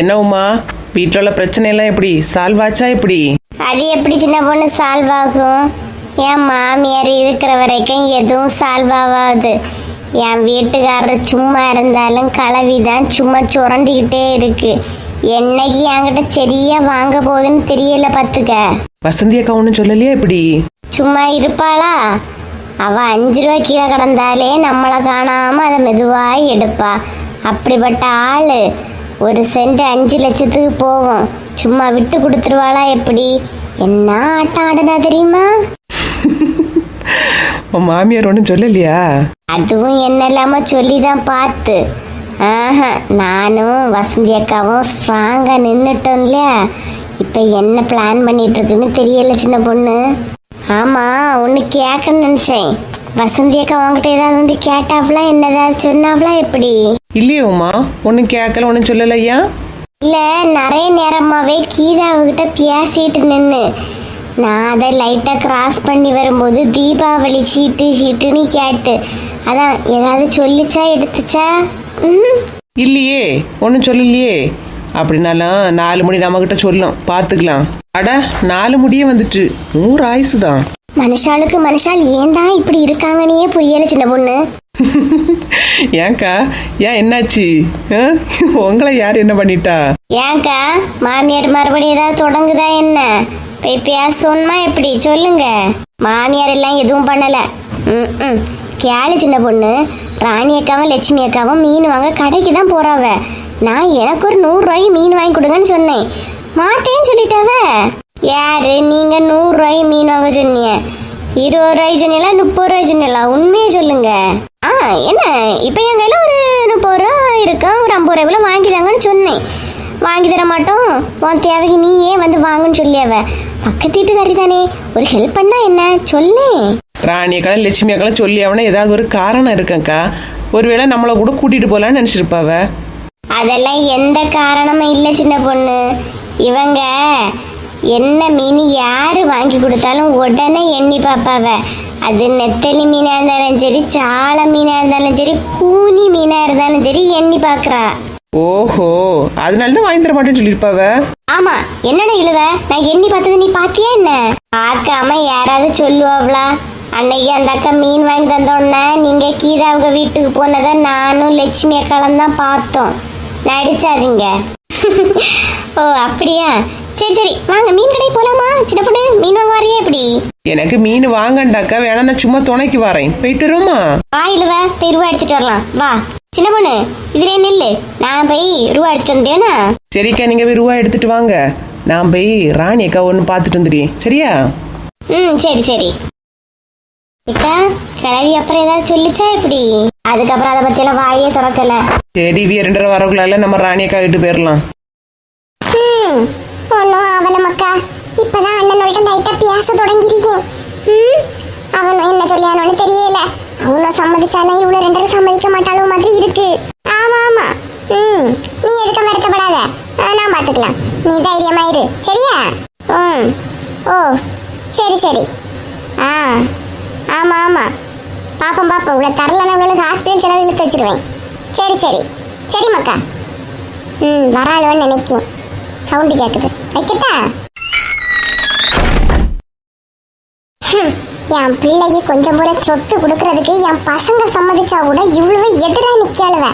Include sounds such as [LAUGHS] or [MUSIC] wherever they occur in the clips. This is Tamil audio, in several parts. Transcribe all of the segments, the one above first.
என்ன உமா வீட்டில் உள்ள பிரச்சனை எல்லாம் எப்படி? சால்வ் ஆச்சா எப்படி? அது எப்படி சின்ன பொண்ணு சால்வ் ஆகும்? என் மாமியார் இருக்கிற வரைக்கும் எதுவும் சால்வ் ஆகாது. என் வீட்டுக்காரர் சும்மா இருந்தாலும் கலவி தான் சும்மா சுரண்டிக்கிட்டே இருக்கு. என்னைக்கு என்கிட்ட சரியா வாங்க போகுதுன்னு தெரியல பார்த்துக்க. வசந்தி அக்கா ஒன்றும் சொல்லலையா எப்படி சும்மா இருப்பாளா? அவ அஞ்சு ரூபா கீழே கிடந்தாலே நம்மளை காணாம அதை மெதுவாக எடுப்பா. அப்படிப்பட்ட ஆளு. ஒரு சென்ட் அஞ்சு லட்சத்துக்கு போகும் சும்மா விட்டு கொடுத்துருவாளா எப்படி? என்ன ஆட்டம் ஆடுனா தெரியுமா? [LAUGHS] உன் மாமியார் ஒன்றும் சொல்லலையா? அதுவும் என்ன இல்லாம சொல்லி தான் பார்த்து. ஆஹா நானும் வசந்தி அக்காவும் ஸ்ட்ராங்காக நின்றுட்டோம் இல்லையா? இப்போ என்ன பிளான் பண்ணிட்டு இருக்குன்னு தெரியல சின்ன பொண்ணு. ஆமாம் ஒன்று கேட்கணும்னு நினச்சேன். வசந்தி அக்கா உங்ககிட்ட ஏதாவது வந்து கேட்டாப்ல என்ன ஏதாவது சொன்னாப்ல எப்படி? இல்லையே உமா ஒன்றும் கேட்கல ஒன்றும் சொல்லலையா இல்லை நிறைய நேரமாகவே கீதாவுக்கிட்ட பேசிட்டு நின்று நான் அதை லைட்டாக கிராஸ் பண்ணி வரும்போது தீபாவளி சீட்டு சீட்டுன்னு கேட்டு. அதான் ஏதாவது சொல்லிச்சா எடுத்துச்சா? ம் இல்லையே ஒன்றும் சொல்லலையே. அப்படின்னாலும் நாலு மணி நம்மக்கிட்ட சொல்லும். பார்த்துக்கலாம். அட நாலு முடியே வந்துட்டு. நூறு ஆயுசு தான் மனுஷாளுக்கு மனுஷால் ஏன் தான் இப்படி இருக்காங்கன்னே புரியல சின்ன பொண்ணு. [LAUGHS] ஏன்க்கா ஏன் என்னாச்சு? உங்களை யார் என்ன பண்ணிட்டா? ஏன்க்கா மாமியார் மறுபடியும் ஏதாவது தொடங்குதா என்ன? போய் பேசணுமா எப்படி? சொல்லுங்க. மாமியார் எல்லாம் எதுவும் பண்ணல. ம். கேளு சின்ன பொண்ணு. ராணி அக்காவும் லட்சுமி அக்காவும் மீன் வாங்க கடைக்கு தான் போறாவ. நான் எனக்கு ஒரு நூறு ரூபாய்க்கு மீன் வாங்கி கொடுங்கன்னு சொன்னேன். மாட்டேன்னு சொல்லிட்டாவ. யாரு? நீங்க நூறு ரூபாய்க்கு மீன் வாங்க சொன்னீங்க. இருபது ரூபாய் சொன்னீங்களா? முப்பது ரூபாய் சொன்னீங்களா? உண்மையே சொல்லுங்க. ஆ என்ன? இப்போ என் கையில் ஒரு முப்பது ரூபா இருக்கா. ஒரு ஐம்பது ரூபாய்க்குள்ள வாங்கி தாங்கன்னு சொன்னேன். வாங்கி தர மாட்டோம். உன் தேவைக்கு நீ ஏன் வந்து வாங்குன்னு சொல்லியாவ பக்கத்து வீட்டுக்காரி தானே. ஒரு ஹெல்ப் பண்ணா என்ன? சொல்லேன் ராணி அக்கா லட்சுமி அக்கா சொல்லி அவனை ஏதாவது ஒரு காரணம் இருக்கேன்க்கா ஒருவேளை நம்மளை கூட கூட்டிட்டு போலான்னு நினைச்சிருப்பாவ அதெல்லாம் எந்த காரணமும் இல்லை சின்ன பொண்ணு. இவங்க என்ன மீன் யாரு வாங்கி கொடுத்தாலும் உடனே எண்ணி பார்ப்பாவ. அது நெத்தலி மீனா இருந்தாலும் சரி சால மீனா இருந்தாலும் சரி கூனி மீனா இருந்தாலும் சரி எண்ணி பார்க்கறா. ஓஹோ அதனால தான் வாங்கி தர மாட்டேன்னு சொல்லியிருப்பாவ? ஆமா என்னடா இழுவ? நான் எண்ணி பார்த்தது நீ பாத்தியா என்ன? பார்க்காம யாராவது சொல்லுவாங்களா அன்னைக்கு அந்த அக்கா மீன் வாங்கி தந்த உடனே நீங்க கீதா அவங்க வீட்டுக்கு போனதை நானும் லட்சுமி அக்காலும் தான் பார்த்தோம். நடிச்சாதீங்க. ஓ அப்படியா? சரி சரி. வாங்க மீன் கடை போலாமா? சின்ன பொண்ணு மீன் வாங்க வரையே எப்படி எனக்கு மீன் வாங்கண்டாக்கா வேணா நான் சும்மா துணைக்கு வரேன். போயிட்டு வருமா வா இழுவ. போய் ரூபா எடுத்துட்டு வரலாம். வா. சின்ன பொண்ணு இதுல நில்லு. நான் போய் ரூபா எடுத்துட்டு வந்துட்டேனா சரிக்கா நீங்க போய் ரூபா எடுத்துட்டு வாங்க. நான் போய் ராணி அக்கா ஒன்று பார்த்துட்டு வந்துடுறேன். சரியா? ம் சரி சரி. இக்கா கிளவி அப்புறம் ஏதாவது சொல்லிச்சா எப்படி அதுக்கப்புறம் அதை பத்தியெல்லாம் வாயே திறக்கல. சரி வி ரெண்டரை வரக்குள்ளால நம்ம ராணி அக்கா வீட்டு போயிடலாம் ஒன்றும் அவல மக்கா. இப்பதான் அண்ணனோட லைட்டா பேச தொடங்கிருக்கேன் ம்? அவனும் என்ன சொல்லியானோன்னு தெரியல. அவனும் சம்மதிச்சாலும் இவ்வளோ ரெண்டரை சம்மதிக்க மாட்டாளோ மாதிரி இருக்கு. ஆமா ஆமா. ம். நீ எதுக்கு வருத்தப்படாத? ஆ, நான் பாத்துக்கலாம். நீ தைரியமா இரு. சரியா? ம். ஓ சரி சரி. ஆ ஆமாம் ஆமாம் பாப்போம் பாப்போம். இவ்வளோ தரலன்னா இவ்வளோ ஹாஸ்பிட்டல் செலவு இழுத்து வச்சிருவேன். சரி சரி. சரி மக்கா. ம் வராளுவன்னு நினைக்கேன். சவுண்டு கேட்குது வைக்கட்டா? ஹம், என் பிள்ளைக்கு கொஞ்சம் கூட சொத்து கொடுக்கறதுக்கு என் பசங்க சம்மதிச்சா கூட இவ்வளவு எதிராக நிக்காளுவ.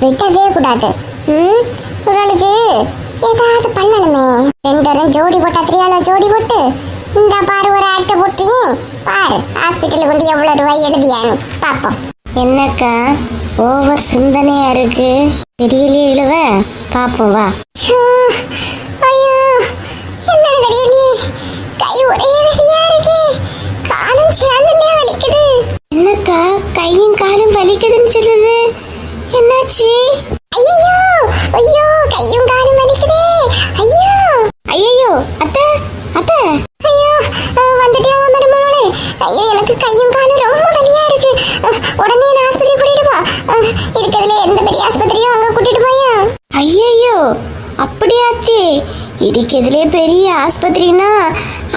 விட்டவே கூடாது. ம் இவளுக்கு ஏதாவது பண்ணணுமே. ரெண்டரும் ஜோடி போட்டா தெரியாத? ஜோடி போட்டு. இந்த பாரு ஒரு ஆட்டை போட்டு. பாரு ஹாஸ்பிட்டலுக்கு கொண்டு எவ்வளவு ரூபாய் எழுதியான்னு. பாப்போம். என்னக்கா? ஓவர் சிந்தனையா இருக்கு. தெரியலையே இழுவ? பாப்போம் வா. ஐயோ என்னன்னு தெரியலையே. கை ஒரே விஷயா இருக்கு. காலும் சேர்ந்துலயே வலிக்குது? என்னக்கா கையும் காலும் வலிக்குதுன்னு சொல்லுது. என்னாச்சு? ஐயோ ஐயோ கையும் காலும் வலிக்குதே. ஐயோ. ஐயோ அத்தை அத்தை. ஐயோ வந்துட்டாங்க மருமகளே. ஐயோ எனக்கு கையும் காலும் ரொம்ப வலியா இருக்கு. உடனே நான் ஆஸ்பத்திரி கூட்டிட்டு அஹ், இருக்கிறதுல எந்த பெரிய ஆஸ்பத்திரியோ இருக்கிறதுலே பெரிய ஆஸ்பத்திரினா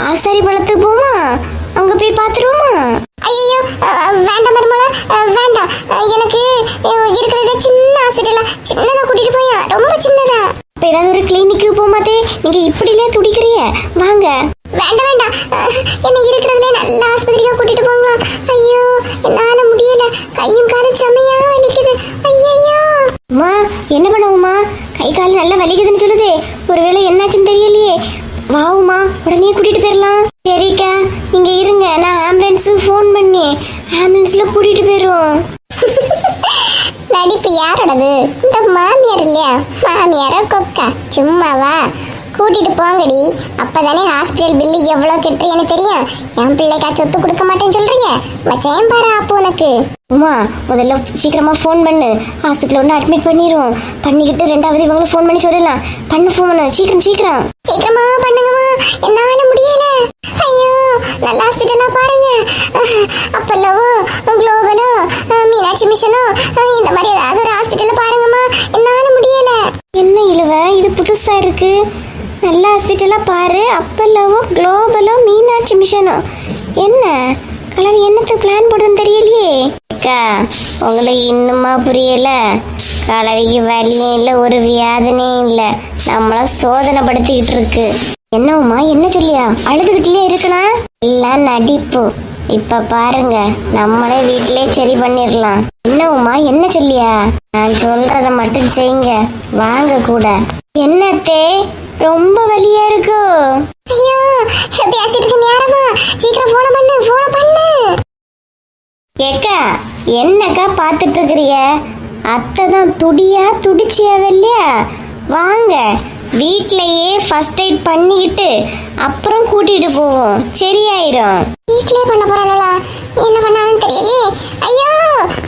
ஆசாரி பழத்துக்கு போமா? அங்க போய் பாத்துருவோமா? ஐயோ வேண்டாம் மருமல வேண்டாம். எனக்கு அஹ், இருக்கிறதுல சின்ன ஹாஸ்பிட்டலா சின்னதா கூட்டிட்டு போயா ரொம்ப சின்னதா. இப்ப ஏதாவது ஒரு கிளினிக்கு போமாதே நீங்க இப்படிலே துடிக்கிறீங்க வாங்க. வேண்டாம் வேண்டாம். என்ன இருக்கிறதுல நல்ல ஆஸ்பத்திரிக்கா கூட்டிட்டு போங்க ஐயோ என்னால முடியல கையும் காலும் செமையா வலிக்குது ஐயோ அம்மா என்ன பண்ணுவோம்மா கை கால் நல்லா வலிக்குதுன்னு சொல்லுதே ஒருவேளை என்னாச்சுன்னு தெரியலையே வாவுமா உடனே கூட்டிட்டு போயிடலாம் சரிக்கா இங்க இருங்க நான் ஆம்புலன்ஸு ஃபோன் பண்ணி ஆம்புலன்ஸ்ல கூட்டிட்டு போயிரும் நடிப்பு யாரோடது? இந்த மாமியார் இல்லையா? மாமியாரோ கொக்கா? சும்மாவா? கூட்டிட்டு போங்கடி. அப்பதானே ஹாஸ்பிட்டல் பில்லு எவ்வளவு கட்டுறீன்னு தெரியும். என் பிள்ளைக்கா சொத்து கொடுக்க மாட்டேன்னு சொல்றீங்க வச்சேன் பாரு அப்போ உனக்கு. உமா முதல்ல சீக்கிரமா ஃபோன் பண்ணு. ஹாஸ்பிட்டல் ஒன்று அட்மிட் பண்ணிடுவோம் பண்ணிக்கிட்டு ரெண்டாவது இவங்களும் ஃபோன் பண்ணி சொல்லலாம் பண்ணு ஃபோன் பண்ணு. சீக்கிரம் சீக்கிரம். சீக்கிரமா பண்ணுங்கம்மா. என்னால நல்ல ஹாஸ்பிட்டலா பாருங்க. அஹ், அப்பல்லவோ குளோபலோ மீனாட்சி மிஷனோ இந்த மாதிரி ஏதாவது ஒரு ஹாஸ்பிட்டலில் பாருங்கம்மா. என்னால முடியல. என்ன இழுவ? இது புதுசா இருக்கு. நல்ல ஹாஸ்பிட்டலாக பாரு. அப்பல்லவோ குளோபலோ மீனாட்சி மிஷனோ. என்ன? கலர் என்னத்துக்கு பிளான் போடுதுன்னு தெரியலையே. அக்கா உங்களுக்கு இன்னுமா புரியல. கலவிக்கு வலியும் இல்லை ஒரு வியாதனையும் இல்லை. நம்மள சோதனைப்படுத்திக்கிட்டு இருக்கு. என்னவுமா என்ன சொல்லியா? அழுதுகிட்டே இருக்கணும் எல்லாம் நடிப்பு. இப்ப பாருங்க நம்மளே வீட்டிலே சரி பண்ணிடலாம் என்னவுமா என்ன சொல்லியா? நான் சொல்றத மட்டும் செய்யுங்க வாங்க கூட. என்னத்தே ரொம்ப வலியா இருக்கோ. ஐயோ பேசிட்டு நேரமா? சீக்கிரம் போன பண்ணு போன பண்ணு. ஏக்கா என்னக்கா பார்த்துட்டு இருக்கிறிய அத்தை தான் துடியா துடிச்சியாவ இல்லையா? வாங்க வீட்லயே ஃபர்ஸ்ட் எய்ட் பண்ணிக்கிட்டு அப்புறம் கூட்டிட்டு போவோம். சரியாயிரும். வீட்லயே பண்ண போறாளா என்ன பண்ணாலும் தெரியலையே. ஐயோ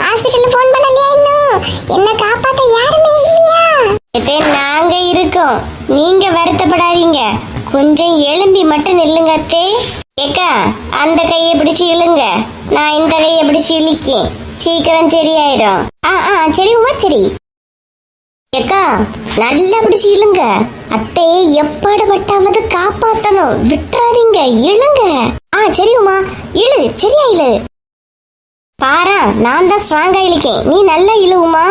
ஹாஸ்பிட்டல்ல ஃபோன் பண்ணலையா இன்னும்? என்ன காப்பாத்த யாருமே இல்லையா? இதே நாங்க இருக்கோம். நீங்க வருத்தப்படாதீங்க. கொஞ்சம் எலும்பி மட்டும் நில்லுங்க அத்தே. ஏக்கா அந்த கையை பிடிச்சு இழுங்க. நான் இந்த கையை பிடிச்சு இழுக்கேன். சீக்கிரம் சரியாயிரும். ஆ ஆ சரி உமா சரி. ஏக்கா நல்லா பிடிச்சி இழுங்க. அத்தையை எப்பாடுபட்டாவது காப்பாத்தணும். விட்டுறாதீங்க இழுங்க. ஆ சரி இழு சரியா இழு. பாரா நான் தான் ஸ்ட்ராங்கா இழுக்கேன். நீ நல்லா இழுவுமா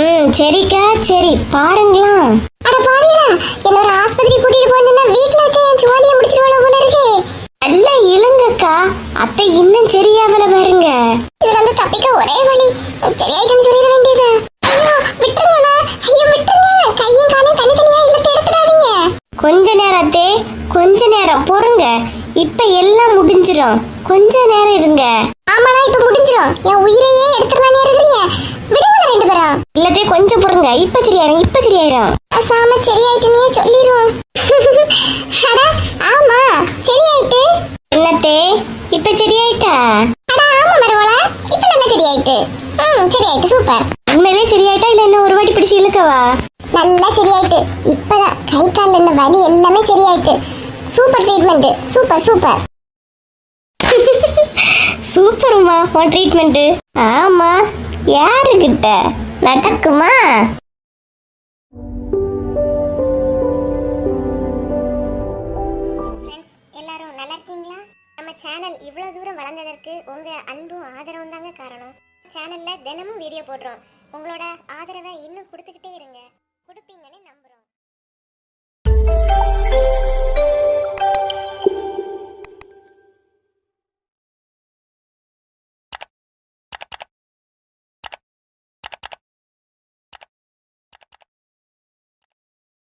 ம் சரிக்கா சரி பாருங்களா அட பாவியா என்னோட ஆஸ்பத்திரி கூட்டிட்டு போனா வீட்ல வச்சு என் ஜோலியை முடிச்சிருவாளோ போல இருக்கு நல்லா இழுங்கக்கா அத்தை இன்னும் சரியாவல பாருங்க இதுல இருந்து தப்பிக்க ஒரே வழி சரியாயிட்டுன்னு சொல்லிட வேண்டியது ஐயோ விட்டுருங்கண்ணா ஐயோ விட்டுருங்க கையும் காலும் தனித்தனியா இழுத்து எடுத்துடாதீங்க கொஞ்ச நேரம் அத்தே கொஞ்ச நேரம் பொறுங்க இப்ப எல்லாம் முடிஞ்சிரும். கொஞ்ச நேரம் இருங்க. ஆமாடா இப்ப முடிஞ்சிரும். என் உயிரையே எடுத்துடலாம் இருக்கிறீங்க விடுங்க ரெண்டு பேரும். இல்லதே கொஞ்சம் பொறுங்க. இப்ப சரியாயிரும் இப்ப சரியாயிரும். அசாம சரியாயிட்டுனே சொல்லிடுவோம் [LAUGHS] அட ஆமா சரியாயிட்டு. என்னத்தே இப்ப சரியாயிட்டா? அட ஆமா மருமலா இப்ப நல்லா சரியாயிட்டு. ம் சரியாயிட்டு சூப்பர். உண்மையிலே சரியாயிட்டா? இல்ல என்ன ஒரு வாட்டி பிடிச்சு இழுக்கவா? நல்லா சரியாயிட்டு. இப்பதான் கை கால்ல இருந்த வலி எல்லாமே சரியாயிட்டு. சூப்பர் ட்ரீட்மெண்ட் சூப்பர் சூப்பர் சூப்பர்மா உன் ட்ரீட்மெண்ட் ஆமா யாருகிட்ட நடக்குமா? எல்லாரும் நல்லா இருக்கீங்களா? நம்ம சேனல் இவ்வளோ தூரம் வளர்ந்ததற்கு உங்க அன்பும் ஆதரவும் தாங்க காரணம். சேனல்ல தினமும் வீடியோ போடுறோம். உங்களோட ஆதரவை இன்னும் கொடுத்துக்கிட்டே இருங்க.